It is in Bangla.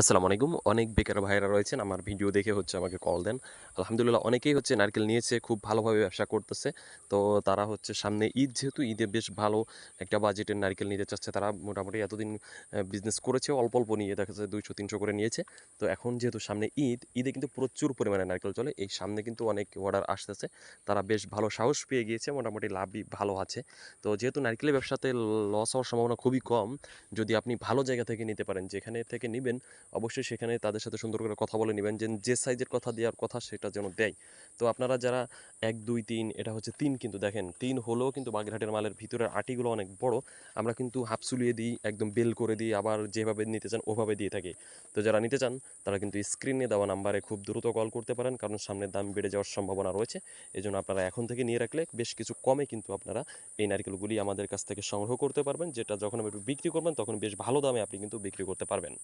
আসসালামু আলাইকুম। অনেক বেকার ভাইরা রয়েছেন, আমার ভিডিও দেখে হচ্ছে আমাকে কল দেন। আলহামদুলিল্লাহ অনেকেই হচ্ছে নারকেল নিয়েছে, খুব ভালোভাবে ব্যবসা করতেছে। তো তারা হচ্ছে সামনে ঈদ, যেহেতু ঈদে বেশ ভালো একটা বাজেটের নারকেল নিতে চাচ্ছে, তারা মোটামুটি এতদিন বিজনেস করেছে, অল্প অল্প নিয়ে দেখা যাচ্ছে দুইশো, তিনশো করে নিয়েছে। তো এখন যেহেতু সামনে ঈদ, ঈদে কিন্তু প্রচুর পরিমাণে নারকেল চলে। এই সামনে কিন্তু অনেক অর্ডার আসতেছে। তারা বেশ ভালো সাহস পেয়ে গিয়েছে, মোটামুটি লাভই ভালো আছে। তো যেহেতু নারকেলের ব্যবসাতে লস হওয়ার সম্ভাবনা খুবই কম, যদি আপনি ভালো জায়গা থেকে নিতে পারেন, যেখানে থেকে নেবেন অবশ্যই সেখানে তাদের সাথে সুন্দর করে কথা বলে নেবেন যে যে সাইজের কথা দেওয়ার কথা সেটা যেন দেয়। তো আপনারা যারা এক, দুই, তিন, এটা হচ্ছে তিন কিন্তু দেখেন, তিন হলেও কিন্তু বাগেরহাটের মালের ভিতরের আটিগুলো অনেক বড়, আমরা কিন্তু হাফ সুলিয়ে দিই, একদম বেল করে দিই, আবার যেভাবে নিতে চান ওভাবে দিয়ে থাকি। তো যারা নিতে চান, তারা কিন্তু স্ক্রিনে দেওয়া নাম্বারে খুব দ্রুত কল করতে পারেন, কারণ সামনের দাম বেড়ে যাওয়ার সম্ভাবনা রয়েছে। এই জন্য আপনারা এখন থেকে নিয়ে রাখলে বেশ কিছু কমে কিন্তু আপনারা এই নারকেলগুলি আমাদের কাছ থেকে সংগ্রহ করতে পারবেন, যেটা যখন আপনি বিক্রি করবেন, তখন বেশ ভালো দামে আপনি কিন্তু বিক্রি করতে পারবেন।